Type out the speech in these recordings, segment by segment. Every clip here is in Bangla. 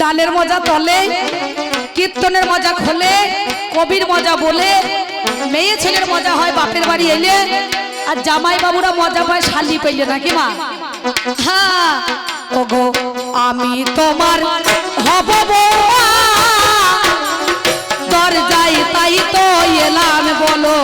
ডালের মজা তলে, কীর্তনের মজা খোলে, কবির মজা বলে, মেয়ে ছেলের মজা হয়, বাপের বাড়ি এলে, আর জামাই বাবুরা মজা পায়, শালি পেলে নাকি মা হ্যাঁ আমি তোমার হব। দরজায় তাই তো এলাম বলো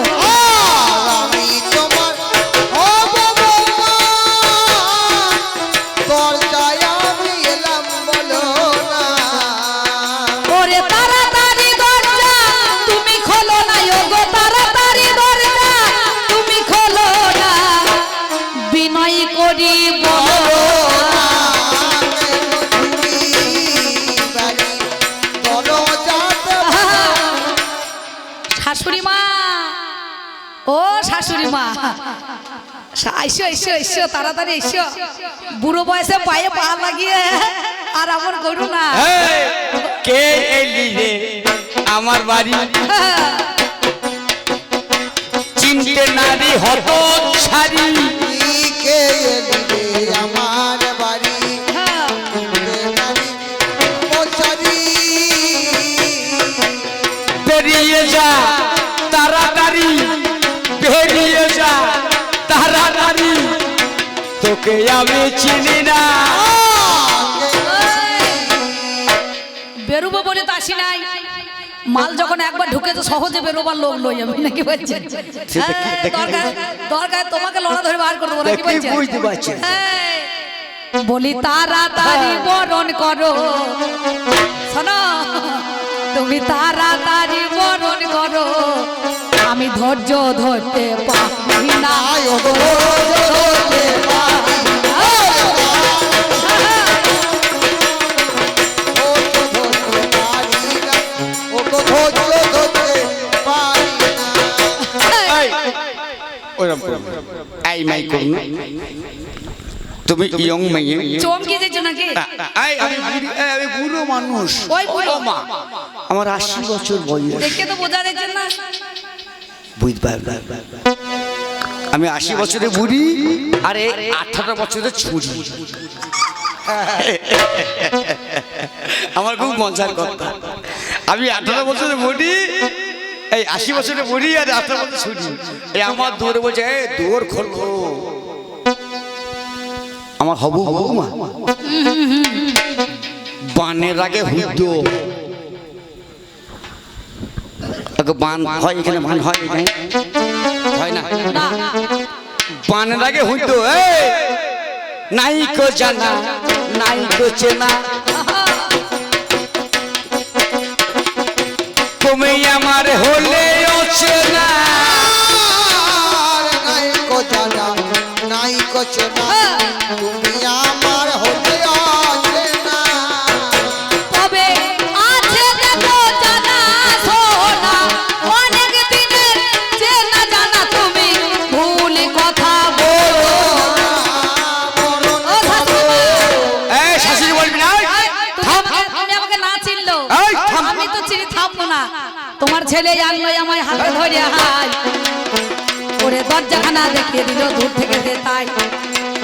এসো এসো এসো তাড়াতাড়ি এসো। বুড়ো বয়সে পায়ে পা লাগিয়ে আর আমার গরু না। কে এলি রে? আমার বাড়ি। চিনতে নারী হত ছাড়ি কে এলি রে? আমার তোকে আমি চিনি না। বেরোবো বলে তো আসি নাই। মাল যখন একবার ঢুকে তো সহজে বেরোবার লোক লই আমি নাকি হ্যাঁ, দরকার দরকার তোমাকে লড়া ধরে বার করে দেবো নাকি দেখি বলছেন? বুঝতে পারছি। হ্যাঁ। বলি বরণ করো। শোনো তুমি তাড়াতাড়ি বরণ করো। আমি ধৈর্য ধরতে পারি না। ধরতে পারি এই। মাই তুমি ইয়ং মেয়ে। চমকে যেছো নাকি? এই, আমি বুড়ি আমি বুড়ো মানুষ। ওই বুড়ো। মা আমার আশি বছর বয়স। দেখে তো বোঝা যাচ্ছে না। বুঝতে আমি আশি বছরের বুড়ি আর এই আঠারো বছরের ছুরি। আমার খুব মজার কথা। আমি আঠারো বছরে বুড়ি এই আশি বছরে বুড়ি আর আঠারো বছর ছুরি। এই আমার দৌড়ে বলছে "এই, দৌড় খোলো। আমার হবু হবু মা বানের আগে হুদ্দ বান হয় এখানে বান হয় এখানে। হয় না? বানের আগে হুদ্দ এই নাই কো জানা নাই কো চেনা। তুমি আমার হলে অচেনা নাই কো জানা নাই কো চেনা। আমি তো চিনি থামবো না। তোমার ছেলে আনলো আমায় হাতে ধরে হাই ওরে দরজাখানা দেখিয়ে দিল দূর থেকে যে তাই।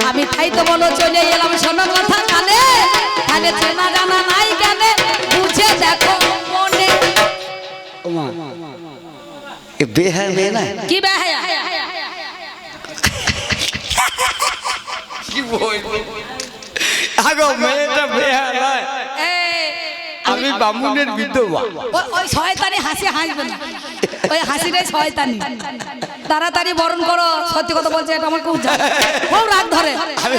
আমি তাই তো বলো চলে এলাম শোনো কথা কানে। কানে চেনা জানা নাই কেন বুঝে দেখো মনে। ওমা মেয়ে না? কি বেহায়া? কি বলব? আগো মেয়েটা বেহা নয়। আমি বামুনের বিধবা। ওই শয়তানি হাসি হাসবে না। ওই হাসিটাই শয়তানি। তাড়াতাড়ি বরণ করো সত্যি কথা বলছে এটা আমার খুব খুব রাগ ধরে। আমি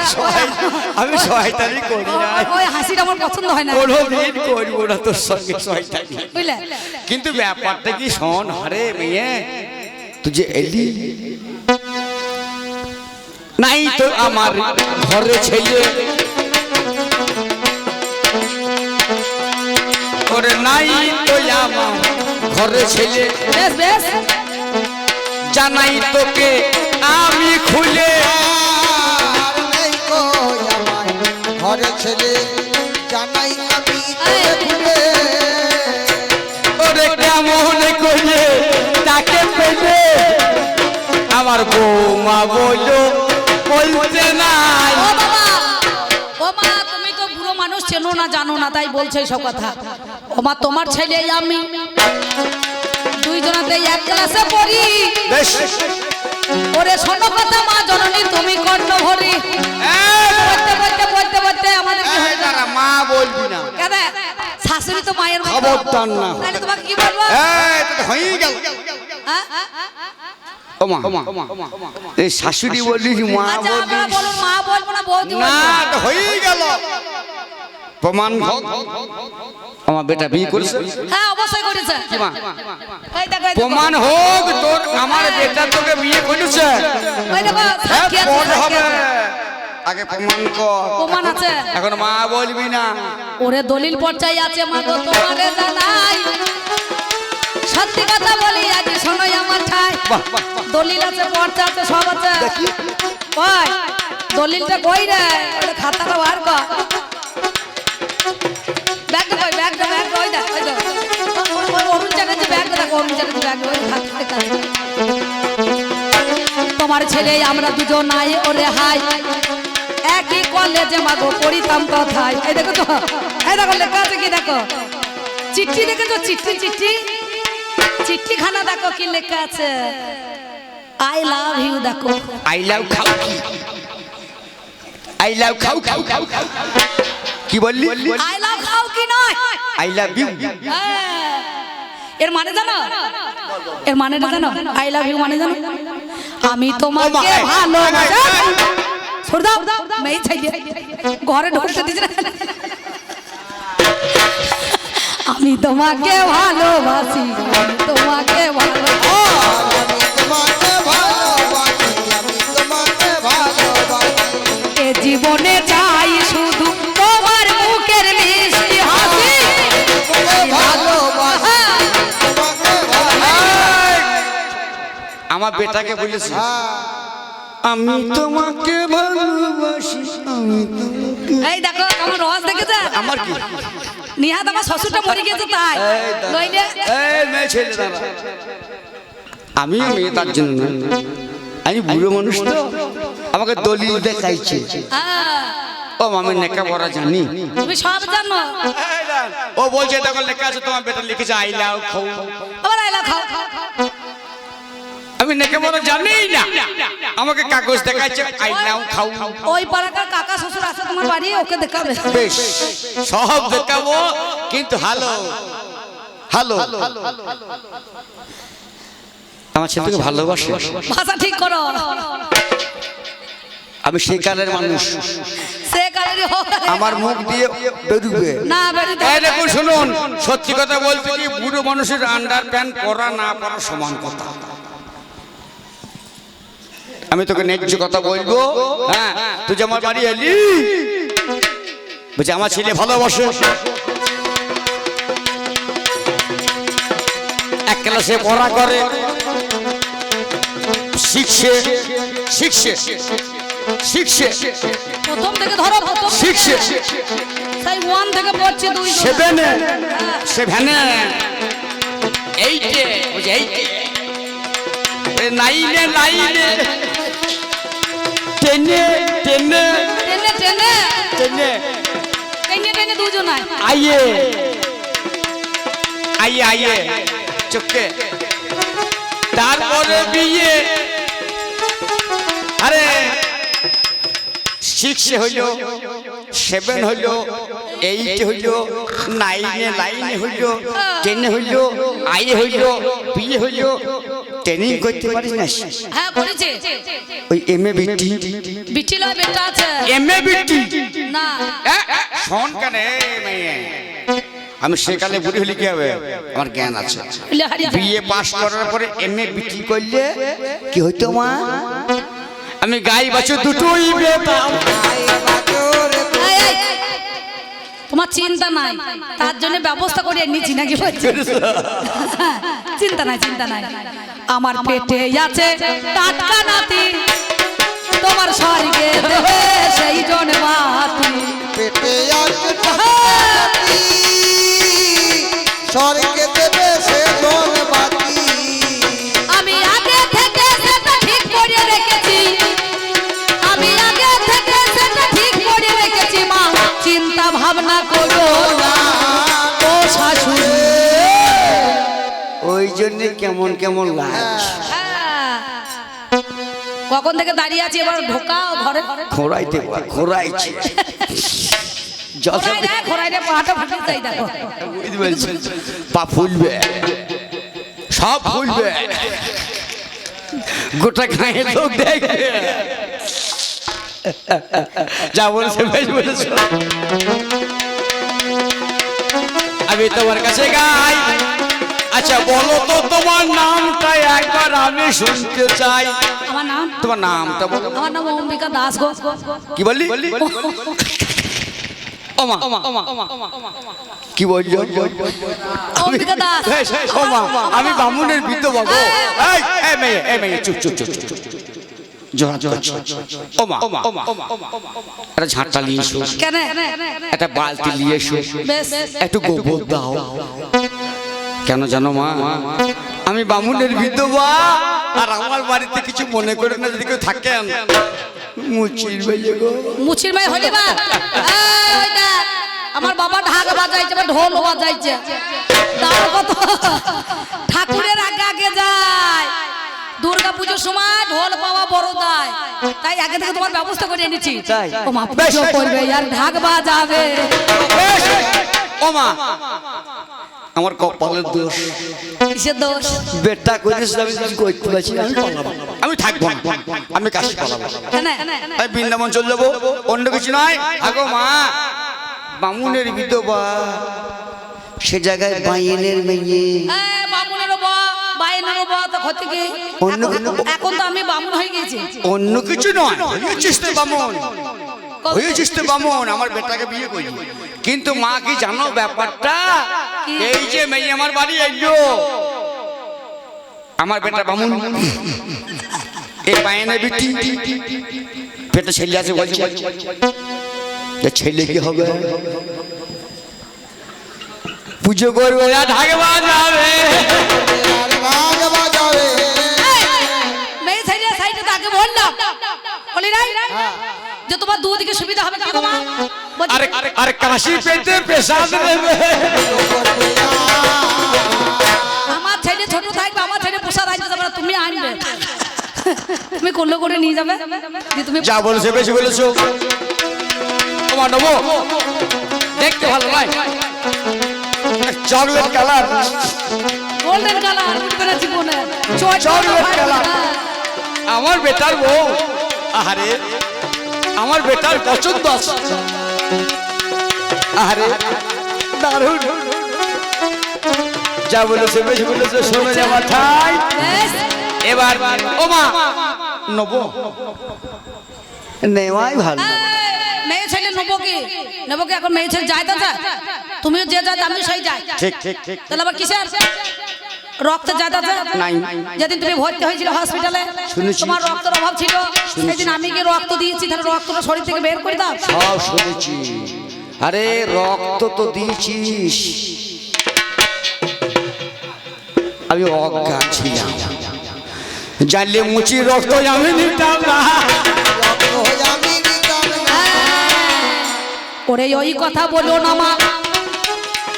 আমি সহায়তারি করি না। ওই- হাসিটা আমার পছন্দ হয় না। কোনোদিন করব না তোর সঙ্গে সহায়তারি বুঝলে? কিন্তু ব্যাপারটা কি শোন হারে মেয়ে তুই যে এলি। নাই তো আমার ঘরে ছেলে। ওরে নাই তো আমার ঘরে ছেলে। বেশ বেশ। জানাই তোকে আমি খুলে। ঘরে ছেলে জানাই আমি খুলে। ওরে কেমন করে তাকে পেলে। আমার বৌমা বলল বলতে নাই। ও বাবা ও মা তুমি তো বুড়ো মানুষ চেনো না জানো না তাই বলছে সব কথা। মা তোমার ছেলে আমি দুইজনাতে এক ক্লাসে পড়ি বেশ ওরে শোনো কথা মা জননী তুমি কর্ণ ভরি পড়তে পড়তে পড়তে পড়তে আমাদের হয়ে? মা বলবি না কেন শাশুড়ি তো মায়ের। খবরদার না। তাহলে তোমাকে কি বলব এই, তো গেল হ্যাঁ? এই শাশুড়ি বললি মা আচ্ছা বললি মা বলব না বৌদি না বলব? গেল প্রমাণ। আমার বেটা বিয়ে করেছে? হ্যাঁ অবশ্যই করেছে। কি মা? এই দেখো প্রমাণ হোক তোর আমার বেটা তোকে বিয়ে করেছে। ওই দেখো হ্যাঁ, সাক্ষী সাক্ষী হবে। আগে প্রমাণ কর। প্রমাণ আছে। এখন মা বলবি না। ওরে দলিল পর্যায়ে আছে মা গো তোমারে জানাই। সত্যি কথা বলি আজ শোনোই আমার ঠাই। দলিল আছে পর্চা আছে সব আছে। কই? দলিলটা কই রে? খাতাটা বার কর। তোমার ছেলে, আমরা দুজন নাই, ওরে হাই। একই কলেজে মাগো, পড়িতাম কথায়। এই দেখো তো, এই দেখো, লেখা আছে কি দেখো? চিঠি দেখেছ? চিঠি চিঠি। চিঠি খানা দেখো, কি লেখা আছে? আই লাভ ইউ দেখো। আই লাভ খাও কি? আই লাভ খাও খাও খাও খাও। কি বললি? আই লাভ খাও কি নয়? I love you. এর মানে জানো? এর মানেটা জানো? আই লাভ ইউ মানে জানো? আমি তোমাকে এই, ভালোবাসি। এই, এই, সর দাও। মেয়ে ছাইয়ে ঘরে ঢুকতে দিছ না। আমি তোমাকে ভালোবাসি। তোমাকে ভালোবাসি। আমার বেটাকে বলেছি হ্যাঁ আমি তোমাকে ভালোবাসি আমি এই দেখো আমার রস দেখেছে? আমার কি? নিহাত আমার শ্বশুরটা মরে গেছে তাই। এই নইলে এই মেয়ে ছেলে দাঁড়া। আমি মেয়ে তার জন্য আমি বুড়ো মানুষ তো আমাকে দলিল দেখাইছে। আহ, ও আমি নেকা পড়া জানি। তুমি সব জানো। ও বলছে তখন লেখা আছে তোমার বেটা লিখেছে আই লাভ খাও আবার আইলা খাও আমি নেকা পড়া জানি না। আমাকে কাগজ দেখাচ্ছে আই নাও খাও। ওই পাড়াকার কাকা শ্বশুর আছে তোমার বাড়ি ওকে দেখাবে। বেশ সব দেখাবো কিন্তু হ্যালো হ্যালো। আমার ছেলেকে ভালোবাসে। ভাষা ঠিক করো। আমি সেই কালের মানুষ। আমার মুখ দিয়ে বেরুবে। না বেরিতে এই দেখুন শুনুন সত্যি কথা বলতে কি বুড়ো মানুষের আন্ডার প্যান্ট পরা না পরা সমান কথা। আমি তোকে ন্যায্য কথা বলব? হ্যাঁ তুই যে আমার বাড়ি এলি? বলছি আমার ছেলে ভালোবাসে। এক ক্লাসে পড়া করে শিখছে শিখছে শিখছে। প্রথম থেকে ধরো শিখছে। সেই ওয়ান থেকে পড়ছে দুই সেভেনে সেভেনে এইটে ওই যে এইটে নাইনে নাইনে টেনে টেনে। টেনে টেনে। টেনে। টেনে টেনে দুজন আইয়ে। আইয়ে। আইয়ে চোখে। তারপরে বিয়ে। আরে। সিক্স হইল সেভেন হইল এইট হইল নাইনে নাইনে হইল টেনে হইল আইয়ে হইল বিয়ে হইল। ট্রেনিং করতে পারিস না? হ্যাঁ করেছে ওই এম এ বিটি বিটি লয় বেটা আছে। এম এ বিটি না। শোন কেন মেয়ে আমি সেকালে বুড়ি হলে কি হবে? আমার জ্ঞান আছে। বিএ পাস করার পরে এম এ বিটি করলে কি হইতো মা? আমি গাই বাছুর দুটোই পেতাম। তোমার চিন্তা নাই। তার জন্য ব্যবস্থা করে নিচ্ছি নাকি চিন্তা নাই চিন্তা নাই। আমার পেটে আছে টাটকা নাতি। তোমার স্বর্গে দেবে সেই জন মাতি। পেটে আছে টাকি স্বর্গে দেবে কেমন কেমন লাগছে? হ্যাঁ। কখন থেকে দাঁড়িয়ে আছি এবার ঢোকাও ঘরে। খোরাইতে পার। খোরাইছে। পা ফুলবে। সব ফুলবে। গোটা গায়ে লোক দেখবে। যা বলেছে বেশ বলেছ। আমি তোমার কাছে গাই। আচ্ছা বলো তো তোমার নামটা একবার আমি শুনতে চাই। আমার নাম? তোমার নামটা বলো। আমার নাম অম্বিকা দাস গো। কি বললি? কি বলছো অম্বিকা দাস। এই, এই, ওমা, আমি বামুনের বিধবা গো এই এই মেয়ে এই মেয়ে চুপ চুপ চুপ চুপ, জোড়া জোড়া ওমা একটা ঝাঁটা নিয়ে এসো। একটা বালতি নিয়ে এসো। একটু গোবর দাও। কেন জানো মা? আমি বামুনের বিধবা আর আমার বাড়িতে কিছু মনে করে না যদি কেউ থাকেন। মুচির বেজে গো। মুচির ভাই হলি বা? আমার বাবা ঢাক বাজাইছে বা ঢোল বাজাইছে। দাও কত। ঠাকুরের আগে আগে যায়। দুর্গা পুজোর সময় ঢোল পাওয়া বড় দায় তাই আগে থেকে তোমার ব্যবস্থা করে এনেছি। ও মা পুজো করবে আর ঢাক বাজাবে। ও মা আমার কপালের দোষ। কিসের দোষ? বেটা করেছিস আমি কিছু করতে পারছি আমি পালাবো। আমি থাকব না। আমি কাশি পালাবো। আমি বৃন্দাবন চলে যাব। অন্য কিছু নয় আগো মা বামুনের বিধবা। সে জায়গায় বাইনের মেয়ে। এই, বামুনেরও বা বাইনেরও বা তো ক্ষতি কি? অন্য এখন- তো আমি বামুন হয়ে গেছি অন্য কিছু নয়। হয়েছিস তো বামন। হয়েছিস তো বামন। আমার বেটাকে বিয়ে করি কিন্তু মা কি জানো ব্যাপারটা? এই যে মেয়ে আমার বাড়ি এলো। আমার বেটা বামুন। এই পায়নে বিটি পেটে ছেলে আছে বলছে যে ছেলে কি হবে? পুজো করব না ঢাকে বাজাবে। যে তোমার দুদিকে সুবিধা হবে কি গো মা আরে আরে কাশি পেতে পেশাদ দেবে আমার ছেলে ছোট থাকবে আমার ছেলে পোষা থাকবে তারপরে তুমি আনবে। তুমি করলে করে নিয়ে যাবে। দিয়ে তুমি যা বলেছে বেশি বলেছ। তোমার নেব দেখতে ভালো নয় চকলেট কালার। গোল্ডেন কালার উঠবে না জীবনে। Chocolate colour। আমার বেটার বউ। আহারে। আমার বেটার পছন্দ আছে। আহারে দারুণ। যা বলেছে বেশি বলেছে শোনো যা মাথায়। এবার ও মা নেব। নেওয়াই ভালো। মেয়ে ছেলে নেব কি? নেব কি এখন মেয়ে ছেলে? যায় তো যা তুমিও যে যায় আমিও সেই যাই। ঠিক ঠিক ঠিক। তাহলে আবার কিসের? রক্ত যাতা নাই। যেদিন তুমি ভর্তি হয়েছিল হসপিটালে। তোমার রক্তের অভাব ছিল। সেদিন আমি গিয়ে রক্ত দিয়েছি তাহলে রক্তটা শরীর থেকে বের করে দাও। সব শুনেছি। আরে রক্ত তো দিয়েছিস। আমি অজ্ঞান ছিলাম। জানলে মুচি রক্ত আমি নিতাম না। হয়ে। আমি নিতাম না। ওরে ওই কথা বলো না মা।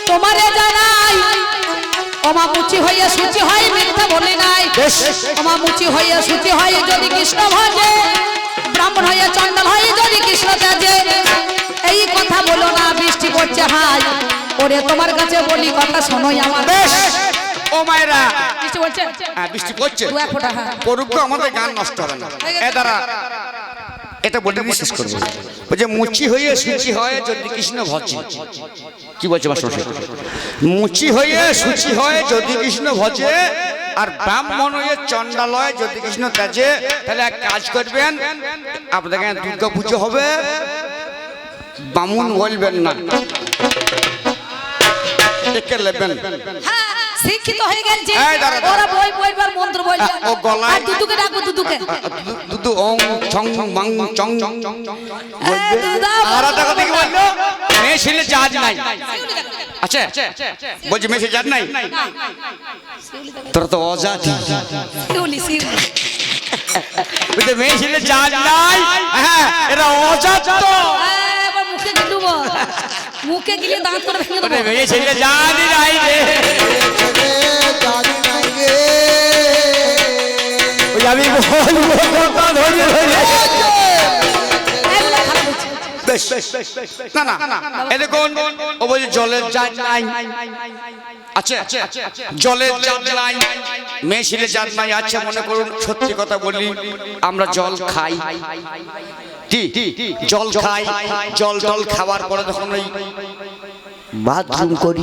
তোমারে জানাই ওমা মুচি হইয়া সুচি হয় মিথ্যা বলে নাই। ওমা মুচি হইয়া সুচি হয় যদি কৃষ্ণ ভজে। ব্রাহ্মণ হইয়া চন্দন হয় যদি কৃষ্ণ তেজে এই কথা বলো না বৃষ্টি পড়ছে হাই। ওরে তোমার কাছে বলি কথা শোনোই আমার বেশ। ও মায়েরা। বৃষ্টি পড়ছে? হ্যাঁ বৃষ্টি পড়ছে। দু এক ফোঁটা হ্যাঁ। পড়ুক তো আমাদের গান নষ্ট হবে না। এ দ্বারা এটা বলে দিয়ে শেষ করব। বলছে মুচি হয়ে সুচি হয় যদি কৃষ্ণ ভজে। কি বলছে বাস মুচি হয়ে সুচি হয় যদি কৃষ্ণ ভজে আর ব্রাহ্মণ হয়ে চণ্ডালয় যদি কৃষ্ণ তেজে তাহলে এক কাজ করবেন আপনাদের এখানে দুর্গা পুজো হবে। বামুন বলবেন না। একে নেবেন হ্যাঁ, শিক্ষিত হয়ে দাঁড়া, দাঁড়া। ওরা বই বইবার মন্ত্র বলছে ও গলায়- দুদুকে ডাকবো দুদুকে। দুদু ওং ছং মাং চং। এই দুদা আর একটা কথা কি বলল ছেলে জাজ নাই। আচ্ছা বলছি ছেলে জাজ নাই? তোরা তো অজাতি। শিউলি শিউলি ছেলে জাজ নাই? হ্যাঁ এরা অজাত এবার মুখে গিলুবো মুখে গিলে দাঁত করে ভেঙে ছেলে জানি নাই। আচ্ছা মনে করুন সত্যি কথা বলি আমরা জল খাই। কি জল খাই জল টল খাওয়ার পরে তখন ওই বাথরুম করি।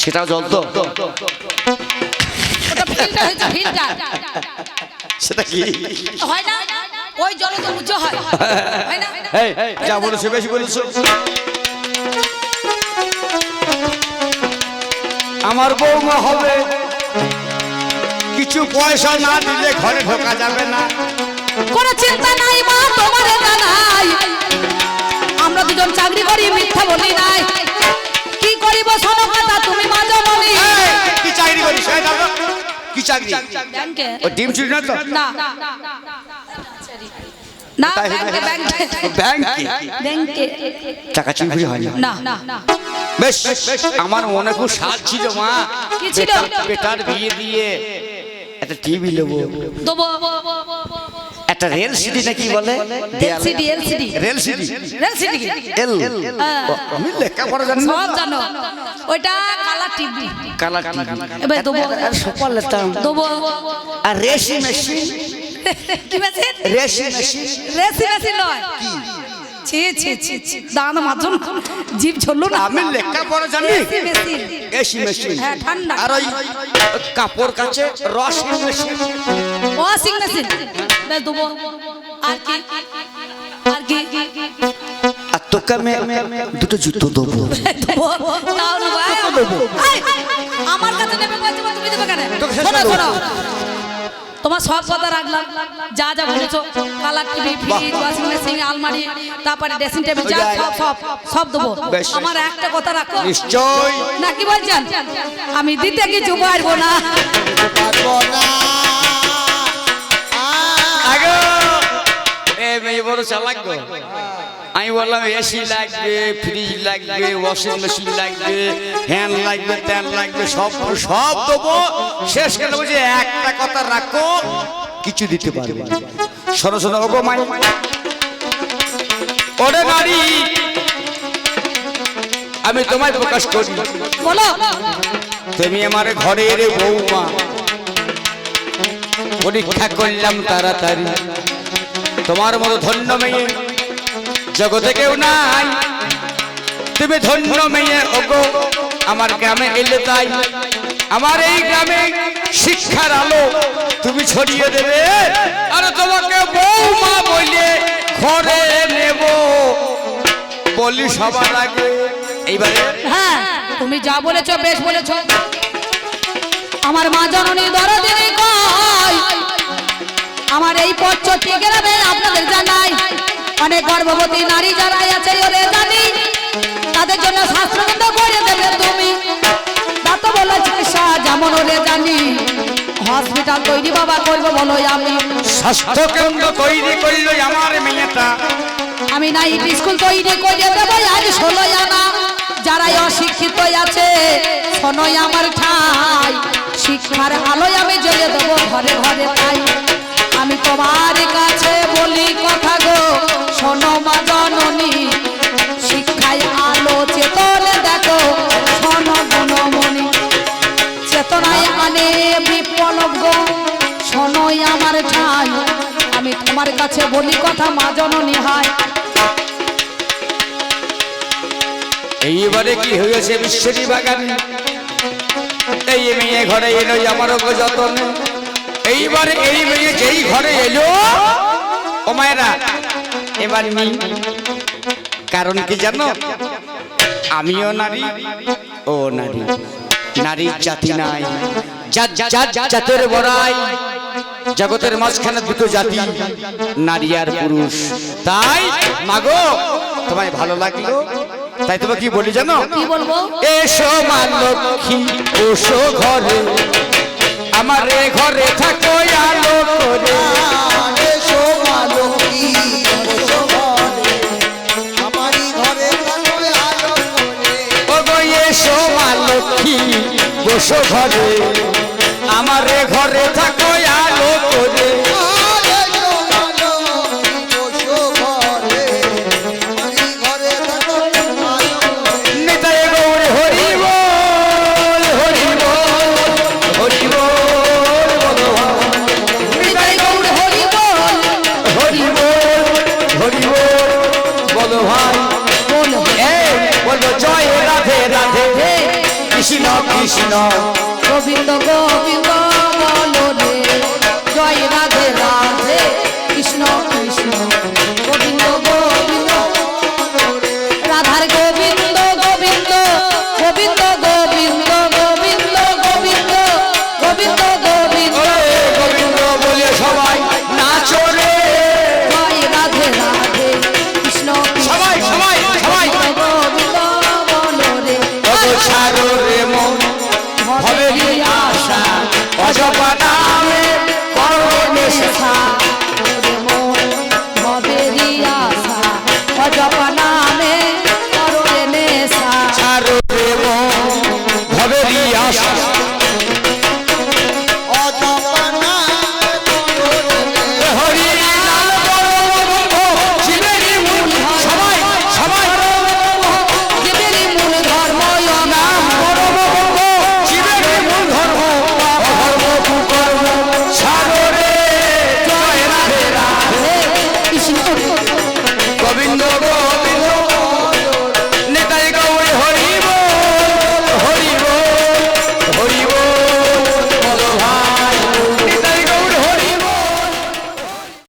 সেটাও জল তো। সেটা কি? হয় না? ওই জল তো উঁচু হয়। হয় না? যা বলেছ বেশি বলেছ। আমার বৌমা হবে কিছু পয়সা না দিলে ঘরে ঢোকা যাবে না। কোনো চিন্তা নাই মা তোমার জানাই আমরা দুজন চাকরি করি মিথ্যা বলি নাই। কি করিব শোনো কথা তুমি মাঝে বলি কি চাকরি এই কি চাকরি? ব্যাংকে। ও ডিম চুরি না তো? না। না ব্যাংকে ব্যাংকে ব্যাংকে। ব্যাংকে? টাকা চুরি হয় না না না। বেশ আমার মনে খুব সাজ ছিল মা। বেটার- বেটার বিয়ে দিয়ে একটা টিভি নেব। দেবো। একটা রেল সিডি নাকি বলে? এলসিডি এলসিডি রেল এলসিডি এল। আমি লেখাপড়া জানি? না সব জানো। ওইটা কালা টিভি। কালা টিভি। এবার দেবো। সকাল লেতাম। দেবো। আর রেশি মেশিন। কি মেশিন? রেশি মেশিন। রেসি মেশিন নয়। ছি ছি ছি দান না। আমি লেখাপড়া জানি। AC machine. হ্যাঁ, ঠান্ডা। আর ওই কাপড় কাছে রসি মেশিন। Washing machine. বেশ দেবো আর কি? আর কি? আর তোকে আমি দুটো জুতো দেবো। তাও আমার কাছে নেবে বলছে তুমি দেবে কেন? শোনো শোনো। তোমার সব কথা রাখলাম। যা যা বলেছ colour TV fridge washing machine আলমারি তারপরে ড্রেসিং টেবিল যা সব সব সব দেবো। আমার একটা কথা রাখো। নিশ্চয় না কি বলছেন? আমি দিতে কিছু পারব না। পারব না। আগো। এ মেয়ে বড় চালাক গো। আমি বললাম এসি লাগবে ফ্রিজ লাগবে ওয়াশিং মেশিন লাগবে ফ্যান লাগবে ট্যান লাগবে সব সব দেবো। শেষ কেন বলছি একটা কথা রাখো কিছু দিতে পারবে না। শোনো শোনো ওগো মাই। ওরে নারী আমি তোমায় প্রকাশ করি। বলো। তুমি আমার ঘরের বৌমা পরীক্ষা করলাম তাড়াতাড়ি। তোমার মতো ধন্য মেয়ে জগতে কেউ নাই। তুমি ধন্য মেয়ে, ওগো, আমার গ্রামে এলে তাই। আমার এই গ্রামে শিক্ষার আলো তুমি ছড়িয়ে দেবে। আর তোমাকে বৌমা বলে ঘরে নেব। বলি সবার আগে, এইবারে। হ্যাঁ তুমি যা বলেছ, বেশ বলেছ। আমার মা জননী দরদিনী কয়, আমার এই পশ্চটি গ্রামে আপনাদের জানাই। অনেক গর্ভবতী নারী যারা আছে ওরে জানি তাদের জন্য শাস্ত্রবিন্দ করে দেবে তুমি। তা তো বলে চিকিৎসা যেমন ওরে জানি। হসপিটাল তৈরি বাবা করব বলো আমি। স্বাস্থ্য কেন্দ্র তৈরি করল আমার মেয়েটা। আমি নাই স্কুল তৈরি করে দেবো আজ ষোলোই আনা যারা অশিক্ষিত আছে শোনোই আমার ঠাই। শিক্ষার আলোয় আমি জ্বলে দেবো ঘরে ঘরে তাই। আমি তোমার কাছে বলি কথা গো। শোনো মা জননী, শিক্ষায় আলো চেতনে দেখো। শোনো গুণমণি, চেতনায় আনে বিপ্লব গো। শোনোই আমার ঠাই, আমি তোমার কাছে বলি কথা মা জননী, হয়। এইবারে কি হয়েছে বিশ্বরী বাগানে? এই মেয়ে ঘরে এলো আমার যতন এইবারে এই মেয়ে যেই ঘরে এলো ও মায়েরা এবার নি কারণ কি জানো? আমিও নারী ও নারী। নারীর জাতি নাই জাত জাত জাতের বড়াই। জগতের মাঝখানে দুটো জাতি নারী আর পুরুষ। তাই মাগো তোমায় ভালো লাগল? তাই তোমাকে কি বলি জানো? কি বলব? এসো মা লক্ষ্মী ওসো ঘরে। আমার ঘরে থাকো আলো করে। বসো ঘরে। আমার ঘরে থাকো কৃষ্ণ গোবিন্দ গোবিন্দ বলো।